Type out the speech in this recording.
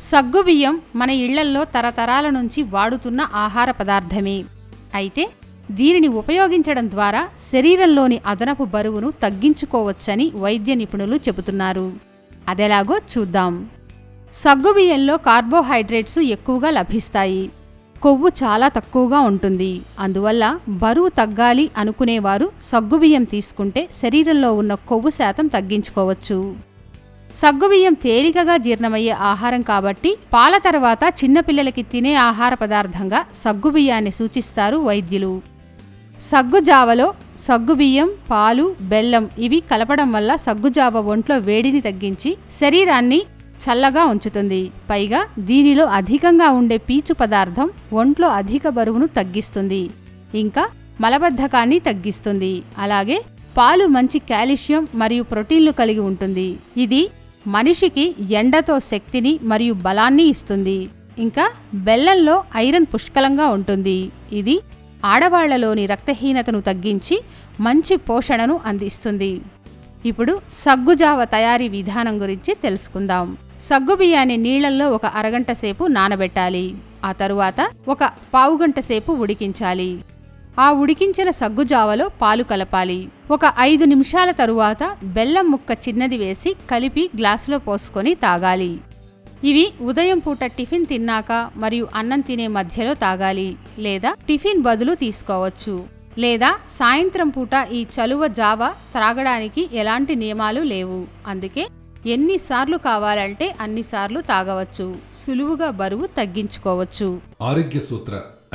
సగ్గుబియ్యం మన ఇళ్ళల్లో తరతరాల నుంచి వాడుతున్న ఆహార పదార్థమే. అయితే దీనిని ఉపయోగించడం ద్వారా శరీరంలోని అదనపు బరువును తగ్గించుకోవచ్చని వైద్య నిపుణులు చెబుతున్నారు. అదెలాగో చూద్దాం. సగ్గుబియ్యంలో కార్బోహైడ్రేట్స్ ఎక్కువగా లభిస్తాయి. కొవ్వు చాలా తక్కువగా ఉంటుంది. అందువల్ల బరువు తగ్గాలి అనుకునేవారు సగ్గుబియ్యం తీసుకుంటే శరీరంలో ఉన్న కొవ్వు శాతం తగ్గించుకోవచ్చు. సగ్గుబియ్యం తేలికగా జీర్ణమయ్యే ఆహారం కాబట్టి పాల తర్వాత చిన్నపిల్లలకి తినే ఆహార పదార్థంగా సగ్గుబియ్యాన్ని సూచిస్తారు వైద్యులు. సగ్గుజావలో సగ్గుబియ్యం పాలు బెల్లం ఇవి కలపడం వల్ల సగ్గుజావ ఒంట్లో వేడిని తగ్గించి శరీరాన్ని చల్లగా ఉంచుతుంది. పైగా దీనిలో అధికంగా ఉండే పీచు పదార్థం ఒంట్లో అధిక బరువును తగ్గిస్తుంది. ఇంకా మలబద్ధకాన్ని తగ్గిస్తుంది. అలాగే పాలు మంచి కాల్షియం మరియు ప్రోటీన్లు కలిగి ఉంటుంది. ఇది మనిషికి ఎండతో శక్తిని మరియు బలాన్ని ఇస్తుంది. ఇంకా బెల్లంలో ఐరన్ పుష్కలంగా ఉంటుంది. ఇది ఆడవాళ్ళలోని రక్తహీనతను తగ్గించి మంచి పోషణను అందిస్తుంది. ఇప్పుడు సగ్గుజావ తయారీ విధానం గురించి తెలుసుకుందాం. సగ్గుబియ్యాన్ని నీళ్ళలో ఒక అరగంట సేపు నానబెట్టాలి. ఆ తరువాత ఒక పావుగంట సేపు ఉడికించాలి. ఆ ఉడికించిన సగ్గుజావలో పాలు కలపాలి. ఒక ఐదు నిమిషాల తరువాత బెల్లం ముక్క చిన్నది వేసి కలిపి గ్లాసులో పోసుకొని తాగాలి. ఇవి ఉదయం పూట టిఫిన్ తిన్నాక మరియు అన్నం తినే మధ్యలో తాగాలి లేదా టిఫిన్ బదులు తీసుకోవచ్చు. లేదా సాయంత్రం పూట ఈ చలువ జావ త్రాగడానికి ఎలాంటి నియమాలు లేవు. అందుకే ఎన్నిసార్లు కావాలంటే అన్నిసార్లు తాగవచ్చు. సులువుగా బరువు తగ్గించుకోవచ్చు. ఆరోగ్య సూత్ర